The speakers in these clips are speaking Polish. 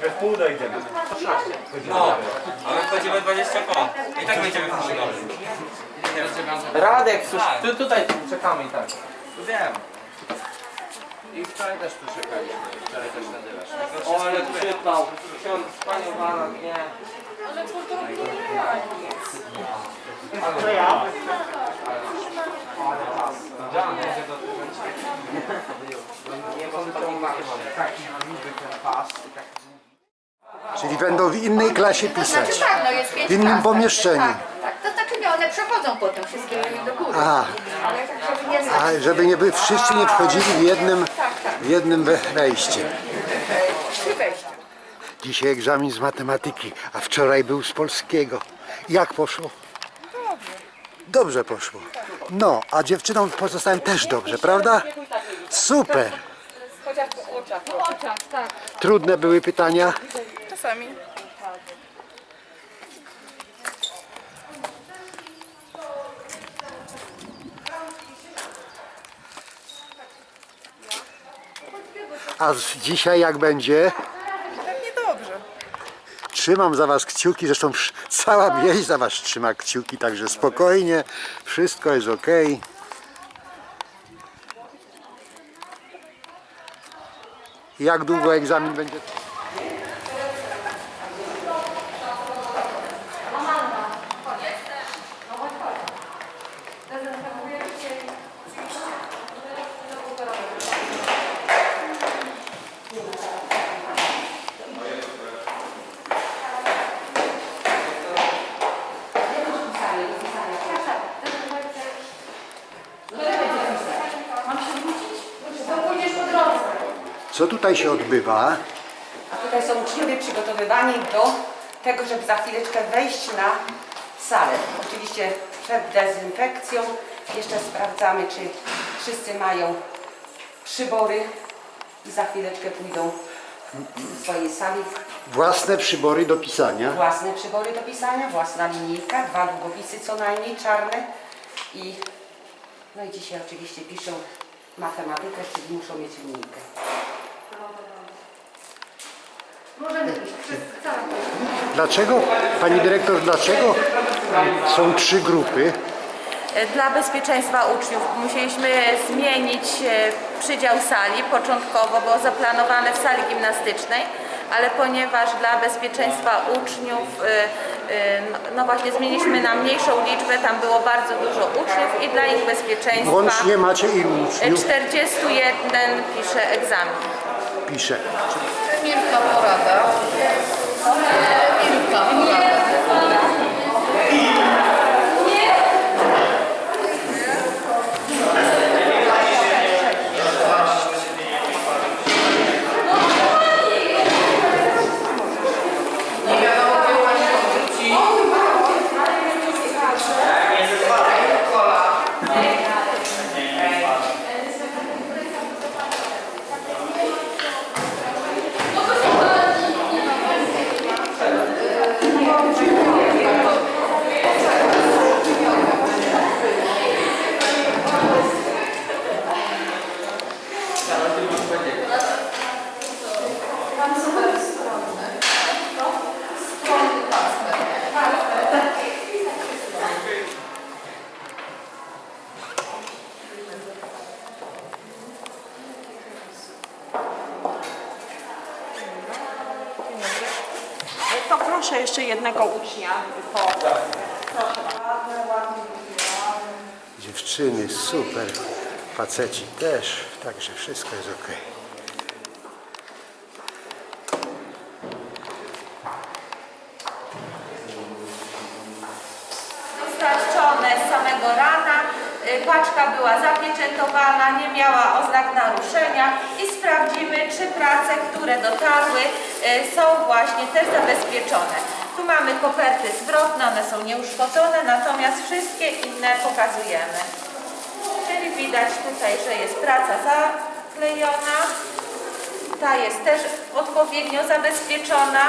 We w pół dojdziemy. No, a my wchodzimy 20 po. I tak będziemy w pół dobry. Radek, cóż, tu, tutaj czekamy i tak. Wiem. I wczoraj też tu czekaliśmy. Wczoraj też nadywasz. O, ale przypał. Ksiądz, panią Banan, nie. Czyli będą w innej klasie To znaczy pisać. tak, no jest pięć W innym klas, pomieszczeniu. Tak, tak, to znaczy nie, one przechodzą potem wszystkie do góry. Aha. Ale tak, żeby nie znać. A żeby nie by wszyscy nie wchodzili w jednym, w jednym we- wejście. Trzy wejścia. Dzisiaj egzamin z matematyki, a wczoraj był z polskiego. Jak poszło? Dobrze poszło. No, a dziewczynom pozostałem też dobrze, prawda? Super. Chociaż po oczach. Po oczach, tak. Trudne były pytania. Czasami. A dzisiaj jak będzie? Trzymam za was kciuki, zresztą cała wieś za was trzyma kciuki, także spokojnie, wszystko jest ok. Jak długo egzamin będzie? Tutaj się odbywa? A tutaj są uczniowie przygotowywani do tego, żeby za chwileczkę wejść na salę. Oczywiście przed dezynfekcją jeszcze sprawdzamy, czy wszyscy mają przybory i za chwileczkę pójdą do swojej sali. Własne przybory do pisania. Własne przybory do pisania, własna linijka, dwa długopisy co najmniej czarne i no i dzisiaj oczywiście piszą matematykę, czyli muszą mieć linijkę. Możemy iść, wszyscy, cała Dlaczego, pani dyrektor, dlaczego są trzy grupy? Dla bezpieczeństwa uczniów musieliśmy zmienić e, przydział sali. Początkowo było zaplanowane w sali gimnastycznej, ale ponieważ dla bezpieczeństwa uczniów, e, e, no- no właśnie zmieniliśmy na mniejszą liczbę, tam było bardzo dużo uczniów i dla ich bezpieczeństwa Łącznie macie ilu e, uczniów? 41 pisze egzamin. Pisze. Milka porada. Milka porada. To proszę jeszcze jednego ucznia. Po... Super. Faceci też, także wszystko jest ok. dostarczone z samego rana. Y, Paczka była zapieczętowana, nie miała oznak naruszenia i sprawdzimy, czy prace, które dotarły, y, są właśnie też zabezpieczone. Tu mamy koperty zwrotne, one są nieuszkodzone, natomiast wszystkie inne pokazujemy. Widać tutaj, że jest praca zaklejona. Ta jest też odpowiednio zabezpieczona.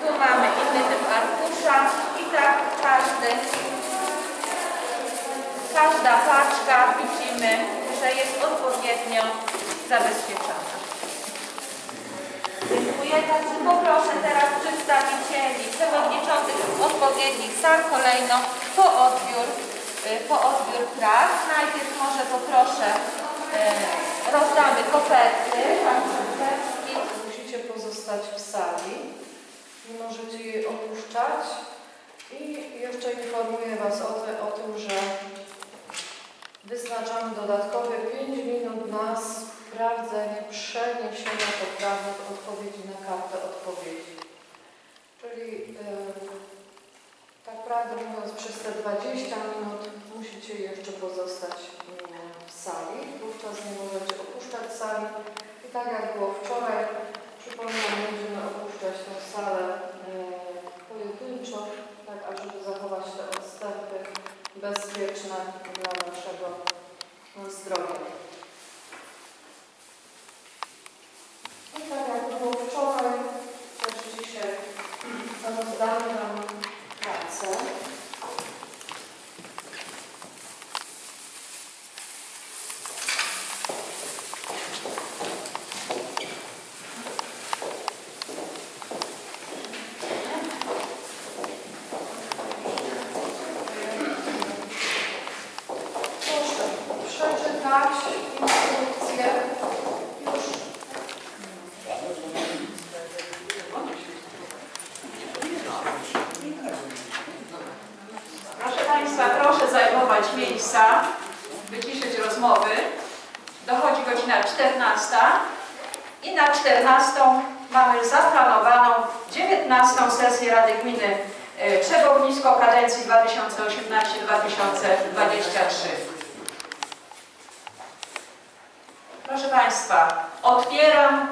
Tu mamy inny typ arkusza i tak każdy, każda paczka widzimy, że jest odpowiednio zabezpieczona. Także poproszę teraz przedstawicieli przewodniczących odpowiednich sal kolejno po odbiór, po odbiór prac. Najpierw może poproszę, y, rozdamy koperty. Musicie pozostać w sali, nie możecie jej opuszczać i jeszcze informuję Was o, te, o tym, że wyznaczamy dodatkowe 5 minut na sprawdzenie przeniesienia poprawek odpowiedzi na kartę odpowiedzi. Czyli yy, tak prawdę mówiąc przez te 20 minut musicie jeszcze pozostać mm, w sali, wówczas nie możecie opuszczać sali i tak jak było wczoraj, przypominam, będziemy opuszczać tę salę e, pojedynczo, tak ażeby zachować te odstępy bezpieczne dla naszego e, zdrowia. I tak jak było wczoraj, też dzisiaj rozdamy Wam pracę. Proszę przeczytać instrukcję już Proszę Państwa, proszę zajmować miejsca, wyciszyć rozmowy. Dochodzi godzina 14 i na 14 mamy zaplanowaną 19 sesję Rady Gminy e, Trzebownisko kadencji 2018-2023. Proszę Państwa, otwieram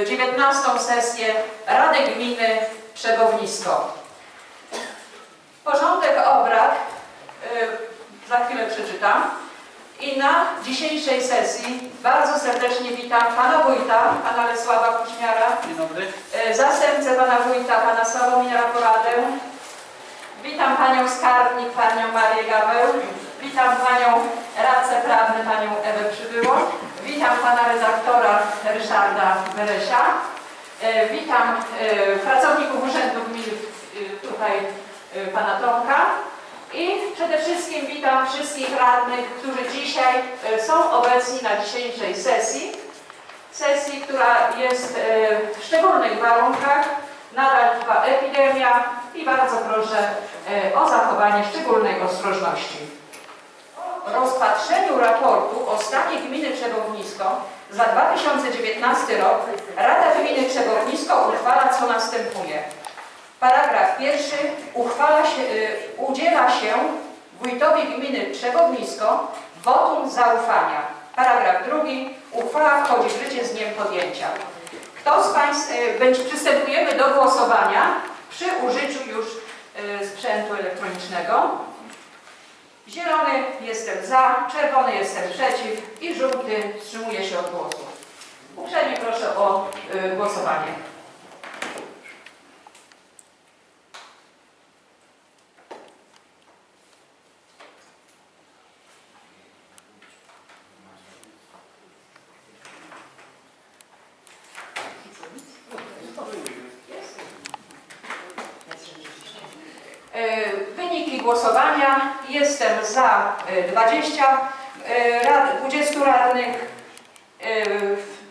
e, 19 sesję Rady Gminy Trzebownisko. Porządek obrad y, za chwilę przeczytam. I na dzisiejszej sesji bardzo serdecznie witam pana wójta, pana Lesława Kuczmiara, Dzień dobry. y, zastępcę pana wójta, pana Sławomira Poradę. Witam panią skarbnik, panią Marię Gaweł. Witam panią radcę prawny, panią Ewę Przybyło. Witam pana redaktora Ryszarda Beresia. Y, Witam y, pracowników Urzędu y, tutaj pana Tomka. I przede wszystkim witam wszystkich radnych, którzy dzisiaj są obecni na dzisiejszej sesji. Sesji, która jest w szczególnych warunkach. Nadal trwa epidemia i bardzo proszę o zachowanie szczególnej ostrożności. Rozpatrzeniu raportu o stanie gminy Trzebownisko za 2019 rok Rada Gminy Trzebownisko uchwala co następuje. Paragraf pierwszy. Uchwala się, y, udziela się wójtowi gminy Trzebownisko wotum zaufania. Paragraf drugi. Uchwała wchodzi w życie z dniem podjęcia. Kto z Państwa, y, będzie, przystępujemy do głosowania przy użyciu już y, sprzętu elektronicznego. Zielony jestem za, czerwony jestem przeciw i żółty wstrzymuje się od głosu. Uprzejmie proszę o y, głosowanie. E, Wyniki głosowania. Jestem za e, 20, e, rad, 20 radnych. E,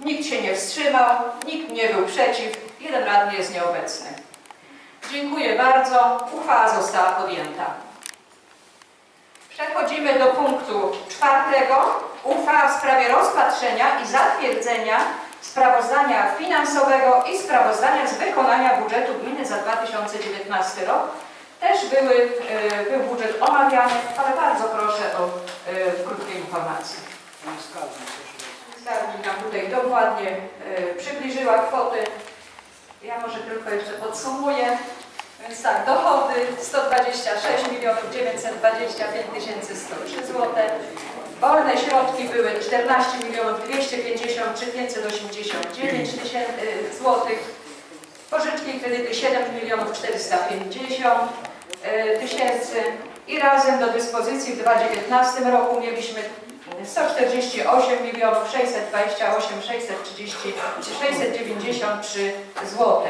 Nikt się nie wstrzymał, nikt nie był przeciw, jeden radny jest nieobecny. Dziękuję bardzo. Uchwała została podjęta. Przechodzimy do punktu czwartego. Uchwała w sprawie rozpatrzenia i zatwierdzenia sprawozdania finansowego i sprawozdania z wykonania budżetu gminy za 2019 rok. Też były, e, był budżet omawiany, ale bardzo proszę o e, krótkie informacje. Skarbnik nam tutaj dokładnie e, przybliżyła kwoty. Ja może tylko jeszcze podsumuję. Więc tak, dochody 126 milionów 925 tysięcy 103 zł. Wolne środki były 14 milionów 253 589 tysięcy złotych. Pożyczki i kredyty 7 milionów 450 e, tysięcy i razem do dyspozycji w 2019 roku mieliśmy 148 milionów 628 630 693 zł.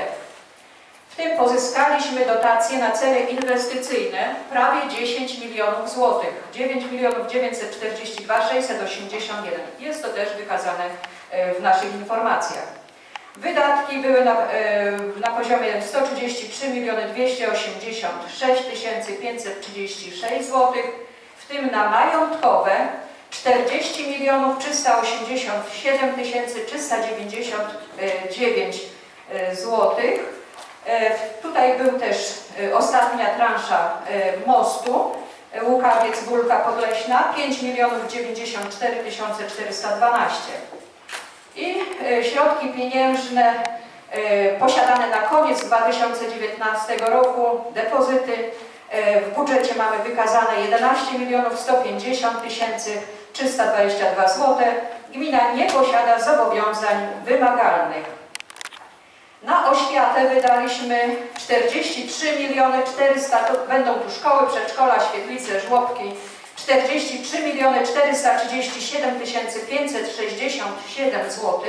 W tym pozyskaliśmy dotacje na cele inwestycyjne prawie 10 milionów złotych. 9 milionów 942 681. Jest to też wykazane e, w naszych informacjach. Wydatki były na, e, na poziomie 133 miliony 286 536 zł, w tym na majątkowe 40 milionów 387 399 złotych. E, Tutaj był też e, ostatnia transza e, mostu Łukawiec Górka Podleśna 5 milionów 94 412 i e, środki pieniężne e, posiadane na koniec 2019 roku, depozyty e, w budżecie mamy wykazane 11 milionów 150 tysięcy 322 zł. Gmina nie posiada zobowiązań wymagalnych. Na oświatę wydaliśmy 43 miliony 400, to będą tu szkoły, przedszkola, świetlice, żłobki, 43 miliony 437 567 zł.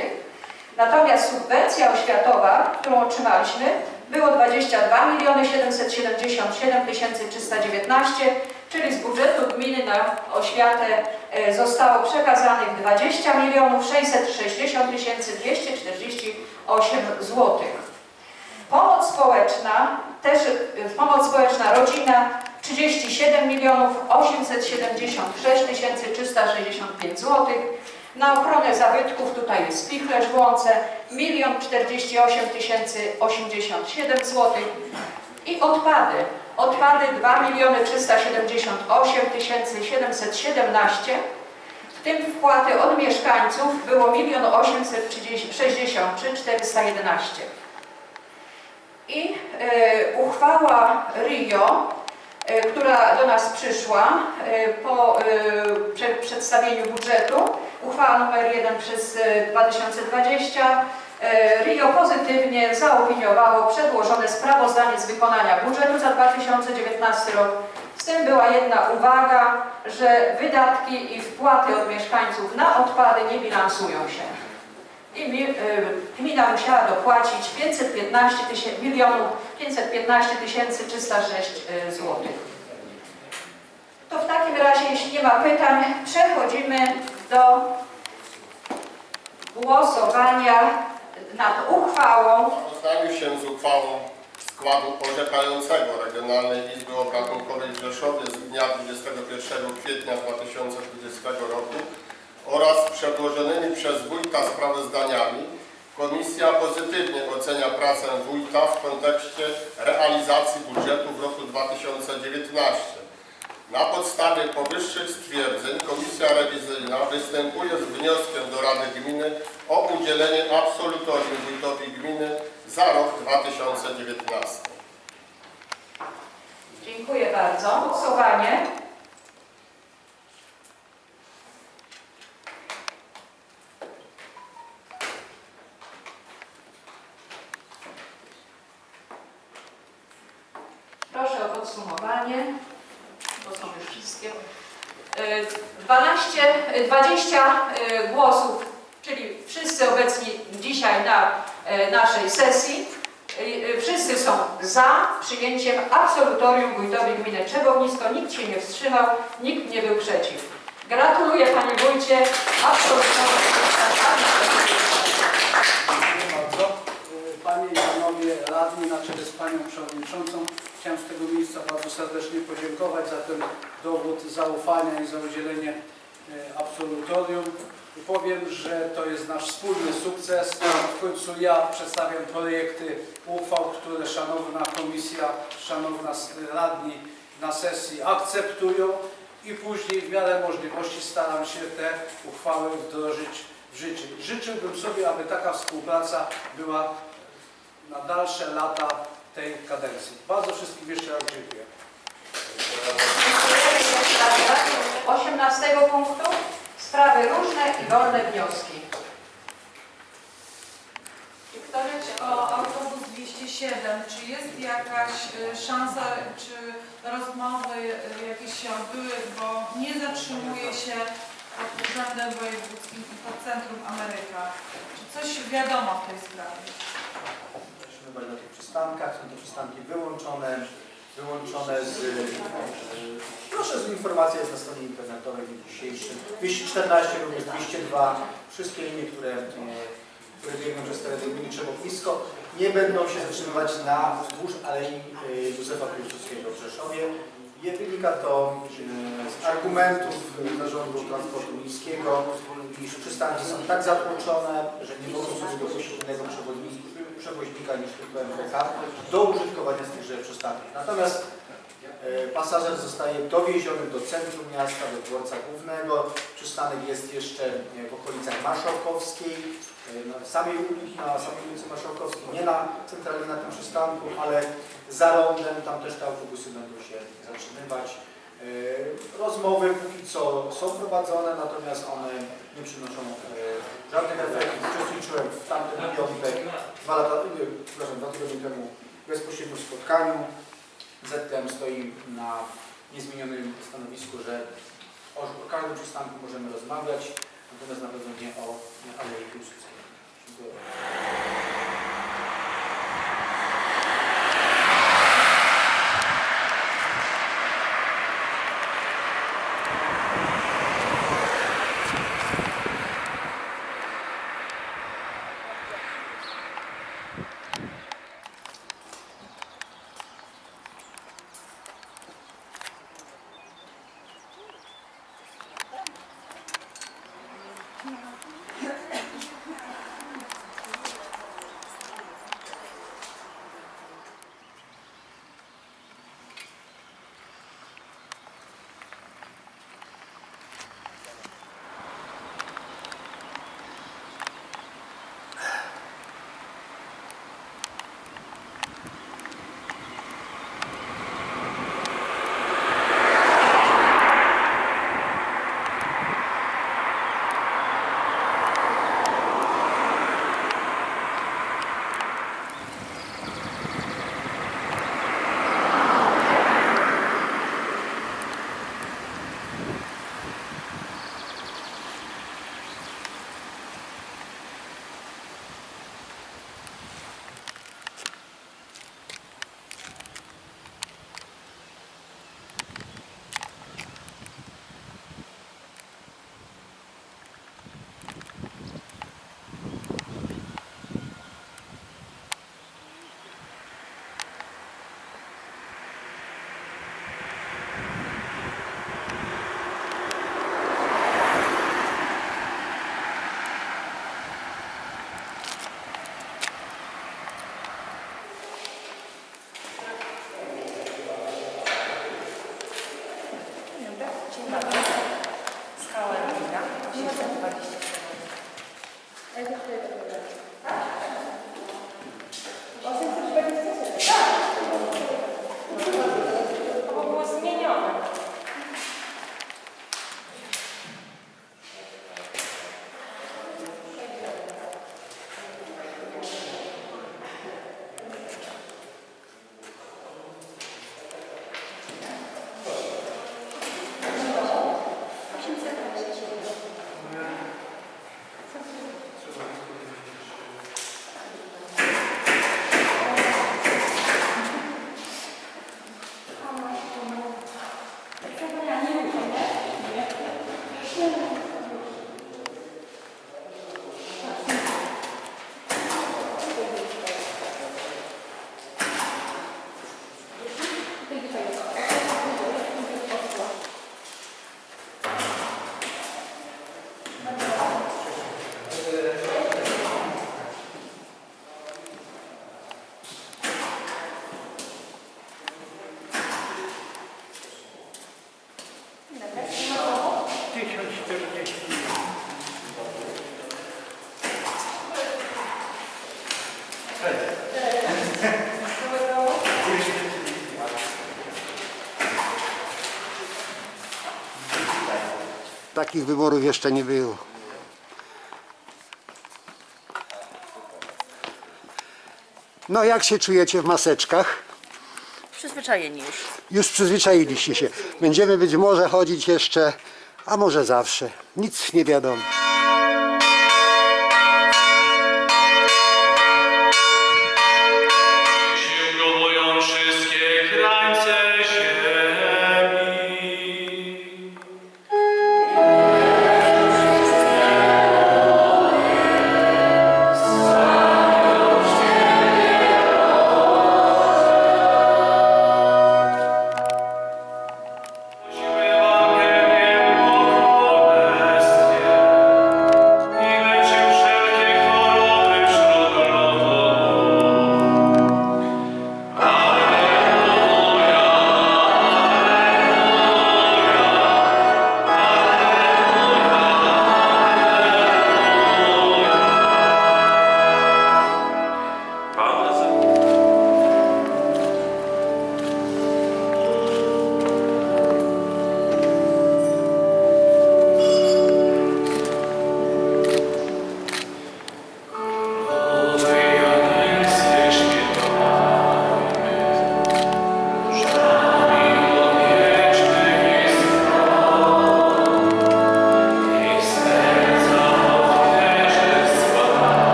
Natomiast subwencja oświatowa, którą otrzymaliśmy, było 22 miliony 777 319, czyli z budżetu gminy na oświatę e, zostało przekazanych 20 milionów 660 248 zł. Pomoc społeczna, też y, pomoc społeczna rodzina 37 milionów 876 365 zł. Na ochronę zabytków tutaj jest Spichlerz w Łące 1 48 087 zł. I odpady. Odpady 2 miliony 378 717 w tym wpłaty od mieszkańców było 1 863 411. I e, uchwała RIO, która do nas przyszła e, po e, prze, przedstawieniu budżetu, uchwała numer 1 przez e, 2020, e, RIO pozytywnie zaopiniowało przedłożone sprawozdanie z wykonania budżetu za 2019 rok. Z tym była jedna uwaga, że wydatki i wpłaty od mieszkańców na odpady nie bilansują się i mi, y, gmina musiała dopłacić 515 tysięcy, milionów 515 tysięcy 306 y, złotych. To w takim razie, jeśli nie ma pytań, przechodzimy do głosowania nad uchwałą sprawozdaniu się z uchwałą składu orzekającego Regionalnej Izby Obrachunkowej w Rzeszowie z dnia 21 kwietnia 2020 roku oraz przedłożonymi przez wójta sprawozdaniami Komisja pozytywnie ocenia pracę wójta w kontekście realizacji budżetu w roku 2019. Na podstawie powyższych stwierdzeń Komisja Rewizyjna występuje z wnioskiem do Rady Gminy o udzielenie absolutorium wójtowi gminy za rok 2019. Dziękuję bardzo. Głosowanie. Proszę o podsumowanie, bo są już wszystkie. E, 12, e, 20 e, głosów, czyli wszyscy obecni dzisiaj na e, naszej sesji. E, Wszyscy są za przyjęciem absolutorium wójtowi gminy Czebownisko. Nikt się nie wstrzymał, nikt nie był przeciw. Gratuluję Panie Wójcie. Absolutorium. Bardzo. Panie i Panowie Radni na czele z Panią Przewodniczącą chciałem z tego miejsca bardzo serdecznie podziękować za ten dowód zaufania i za udzielenie absolutorium. I Powiem, że to jest nasz wspólny sukces. W końcu ja przedstawiam projekty uchwał, które szanowna komisja, szanowna radni na sesji akceptują i później w miarę możliwości staram się te uchwały wdrożyć w życie. Życzyłbym sobie, aby taka współpraca była na dalsze lata tej kadencji. Bardzo wszystkim jeszcze raz dziękuję. 18 punktu. Sprawy różne i wolne wnioski. Czy ktoś O autobus 207, czy jest jakaś y, szansa, czy rozmowy y, jakieś się odbyły, bo nie zatrzymuje się pod Urzędem Wojewódzkim i pod Centrum Ameryka. Czy coś wiadomo w tej sprawie? Musimy na tych przystankach, są to przystanki wyłączone, wyłączone z... e, Proszę, z informacja jest na stronie internetowej w dzisiejszym. 214 również 202, wszystkie linie, które, e, które biegną przez teren gminy Trzeboklisko, nie będą się zatrzymywać na wzdłuż Alei e, Józefa Piłsudskiego w Rzeszowie. Je wynika to e, z argumentów Zarządu Transportu Miejskiego, iż przystanki są tak zatłoczone, że nie mogą sobie dopuścić innego przewodnika, przewoźnika niż tylko MPK do użytkowania z tychże przystanków. Natomiast e, pasażer zostaje dowieziony do centrum miasta, do dworca głównego. Przystanek jest jeszcze e, w okolicach Marszałkowskiej, e, na samej ulicy, na samej ulicy Marszałkowskiej, nie na centralnie na tym przystanku, ale za rondem, tam też te autobusy będą się zatrzymywać. E, Rozmowy póki co są prowadzone, natomiast one nie przynoszą e, żadnych efektów. Uczestniczyłem w tamtym piątek, dwa lata, nie, przepraszam, dwa tygodnie temu w bezpośrednim spotkaniu. ZTM stoi na niezmienionym stanowisku, że o, o każdym przystanku możemy rozmawiać, natomiast na pewno nie o Alei Piłsudskiej. Dziękuję. Takich wyborów jeszcze nie było. No jak się czujecie w maseczkach? Przyzwyczajeni już. Już przyzwyczailiście się. Będziemy być może chodzić jeszcze, a może zawsze. Nic nie wiadomo.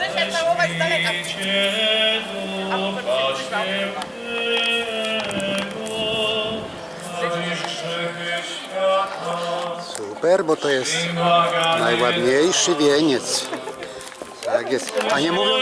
Możesz całować z daleka. A Super, bo to jest najładniejszy wieniec. Tak jest. A nie mówią,